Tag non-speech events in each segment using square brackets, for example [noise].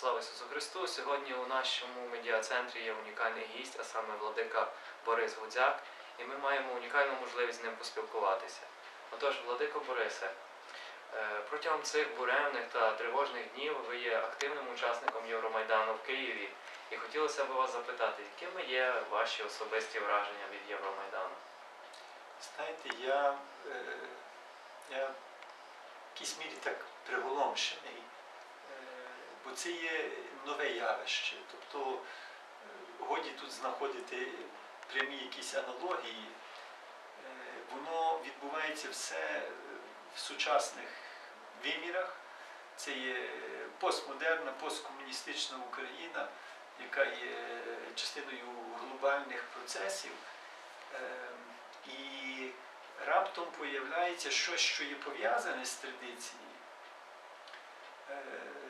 Слава Ісусу Христу! Сьогодні у нашому медіа-центрі є унікальний гість, а саме владика Борис Гудзяк, і ми маємо унікальну можливість з ним поспілкуватися. Отож, владико Борисе, е, протягом цих буремних та тривожних днів ви є активним учасником Євромайдану в Києві. І хотілося б вас запитати, якими є ваші особисті враження від Євромайдану? Знаєте, я, е, я в якійсь мірі так приголомшений, е, бо це є нове явище. Тобто е, годі тут знаходити прямі якісь аналогії. Е, Воно відбувається все е, в сучасних вимірах. Це є постмодерна, посткомуністична Україна, яка є частиною глобальних процесів. І раптом появляється щось, що є пов'язане з традицією,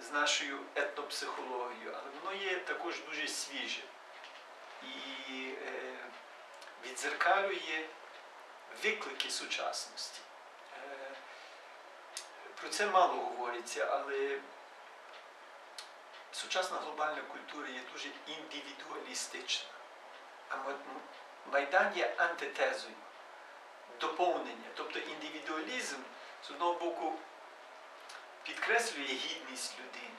з нашою етнопсихологією, але воно є також дуже свіже і е, відзеркалює виклики сучасності. Е, Про це мало говориться, але сучасна глобальна культура є дуже індивідуалістична. А Майдан є антитезою, доповнення. Тобто індивідуалізм з одного боку підкреслює гідність людини,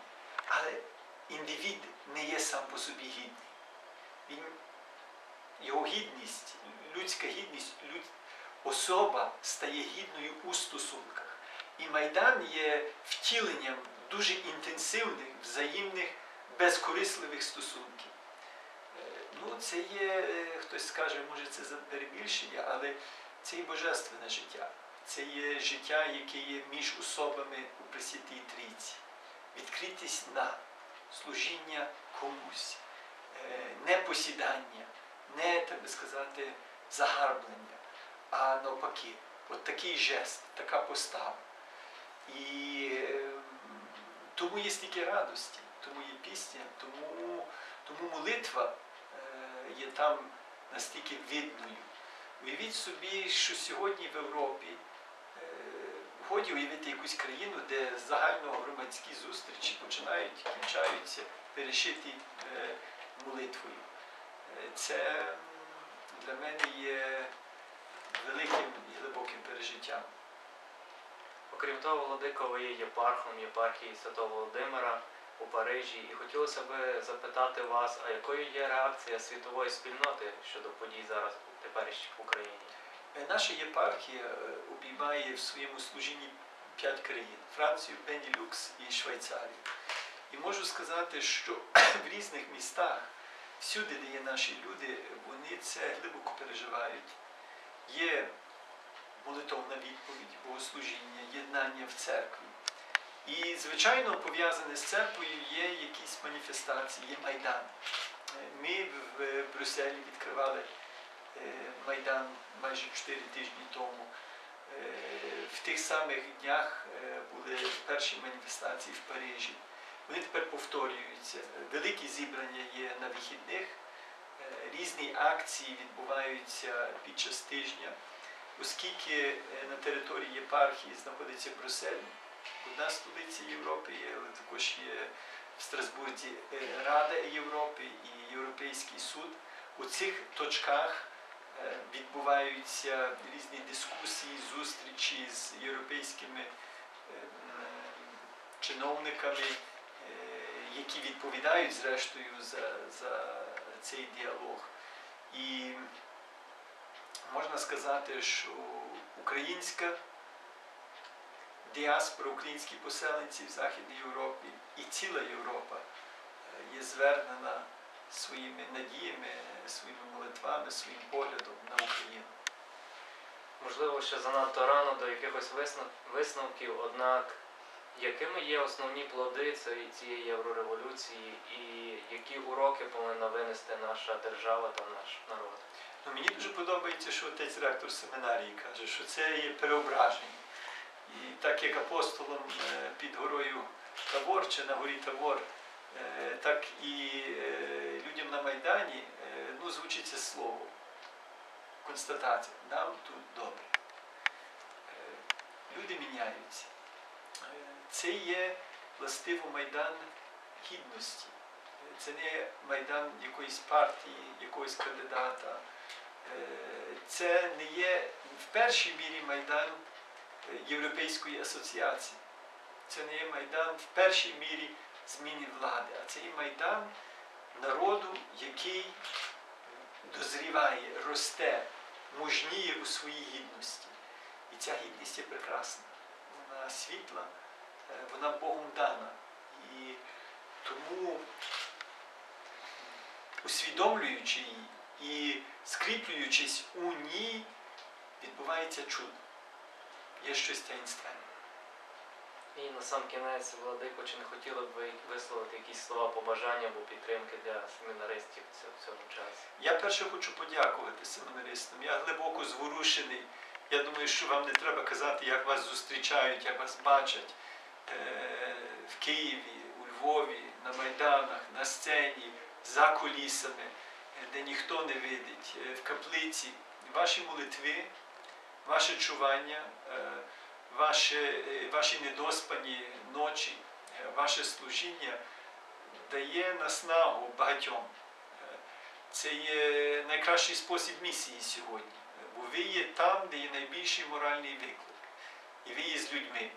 але індивід не є сам по собі гідний. Він, його гідність, людська гідність, люд, особа стає гідною у стосунках. І Майдан є втіленням дуже інтенсивних, взаємних, безкорисливих стосунків. Е, Ну, це є, е, хтось скаже, може це перебільшення, але це є божественне життя. Це є життя, яке є між особами у Пресвятій Трійці. Відкритість на служіння комусь, е, не посідання, не, так би сказати, загарблення, а навпаки, от такий жест, така постава. І е, тому є стільки радості, тому є пісня, тому, тому молитва е, є там настільки видною. Уявіть собі, що сьогодні в Європі е, уявити якусь країну, де загальногромадські зустрічі починають кінчаються перешиті е, молитвою. Е, Це для мене є великим і глибоким пережиттям. Окрім того, владико, ви є єпархом єпархії Святого Володимира у Парижі, і хотілося б запитати вас, а якою є реакція світової спільноти щодо подій зараз теперішніх в Україні? Е, Наша єпархія е, обіймає в своєму служінні п'ять країн Францію, Бенілюкс і Швейцарію. І можу сказати, що [clears throat] в різних містах, всюди, де є наші люди, вони це глибоко переживають. Є молитовна відповідь, богослужіння, єднання в церкві. І, звичайно, пов'язане з церквою є якісь маніфестації, є майдан. Е, Ми в Брюсселі відкривали майдан майже 4 тижні тому. Е, В тих самих днях е, були перші маніфестації в Парижі. Вони тепер повторюються. Великі зібрання є на вихідних, е, різні акції відбуваються під час тижня, оскільки е, на території єпархії знаходиться Брюссель, одна столиця Європи, але також є в Страсбурзі е, Рада Європи і Європейський суд. У цих точках е, відбуваються різні дискусії, зустрічі з європейськими е, чиновниками, е, які відповідають зрештою за, за цей діалог. І можна сказати, що українська діаспора, українські поселенці в Західній Європі і ціла Європа е, є звернена своїми надіями, своїми молитвами, своїм поглядом на Україну. Можливо, ще занадто рано до якихось висновків, однак якими є основні плоди цієї, єврореволюції і які уроки повинна винести наша держава та наш народ? Ну, мені дуже подобається, що отець ректор семінарії каже, що це є переображення. І так як апостолом е, під горою Тавор чи на горі Тавор, так і е, людям на Майдані е, ну, звучить це слово. Констатація. Нам тут добре. Е, Люди міняються. Е, Це є властиво Майдан гідності. Це не майдан якоїсь партії, якогось кандидата. Е, Це не є в першій мірі майдан е, Європейської асоціації. Це не є майдан в першій мірі зміни влади, а це є майдан народу, який дозріває, росте, мужніє у своїй гідності. І ця гідність є прекрасна. Вона світла, е, вона Богом дана. І тому, усвідомлюючи її і скріплюючись у ній, відбувається чудо. Є щось таїнственне. І на сам кінець, Владико, чи не хотіли б ви висловити якісь слова побажання або підтримки для семінаристів в цьому- часі? Я перше хочу подякувати семінаристам. Я глибоко зворушений. Я думаю, що вам не треба казати, як вас зустрічають, як вас бачать е, в Києві, у Львові, на майданах, на сцені, за кулісами, де ніхто не видить, е, в каплиці. Ваші молитви, ваше чування, е, ваші, е, ваші недоспані ночі, е, ваше служіння дає наснагу багатьом. Е, це є найкращий спосіб місії сьогодні. Бо ви є там, де є найбільший моральний виклик. І ви є з людьми.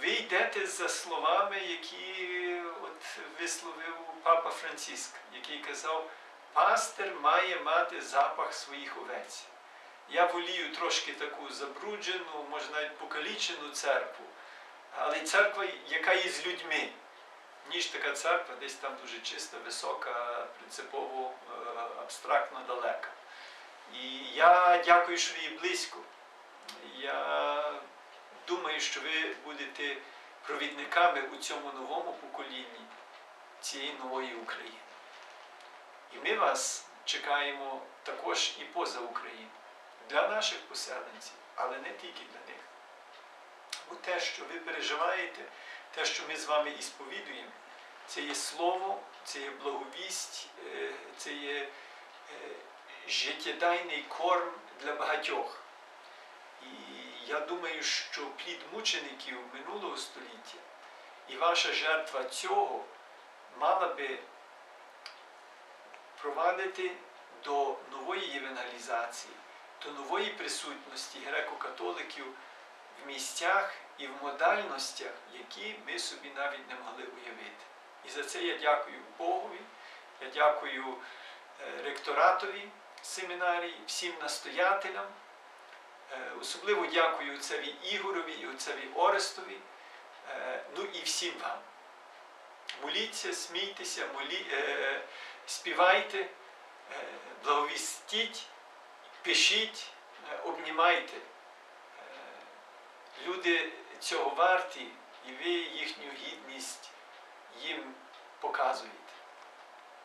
Ви йдете за словами, які от висловив папа Франциск, який казав, пастир має мати запах своїх овець. Я волію трошки таку забруджену, може навіть покалічену церкву, але церква, яка є з людьми ніж така церква, десь там дуже чиста, висока, принципово е, абстрактно далека. І я дякую, що ви є близько. Я думаю, що ви будете провідниками у цьому новому поколінні цієї нової України. І ми вас чекаємо також і поза Україною, для наших поселенців, але не тільки для них. Бо те, що ви переживаєте, те, що ми з вами і сповідуємо, це є слово, це є благовість, е, це є е, життєдайний корм для багатьох. І я думаю, що плід мучеників минулого століття і ваша жертва цього мала би провадити до нової євангелізації, до нової присутності греко-католиків в місцях і в модальностях, які ми собі навіть не могли уявити. І за це я дякую Богові, я дякую е, ректоратові семінарії, всім настоятелям. Е, Особливо дякую отцеві Ігорові і отцеві Орестові, е, ну і всім вам. Моліться, смійтеся, молі, співайте, благовістіть, пишіть, е, обнімайте. Е, Люди цього варті, і ви їхню гідність їм показуєте.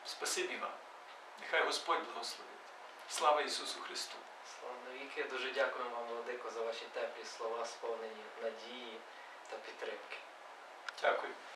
Спасибі вам. Нехай Господь благословить. Слава Ісусу Христу! Слава навіки. Дуже дякуємо вам, Владико, за ваші теплі слова, сповнені надії та підтримки. Дякую.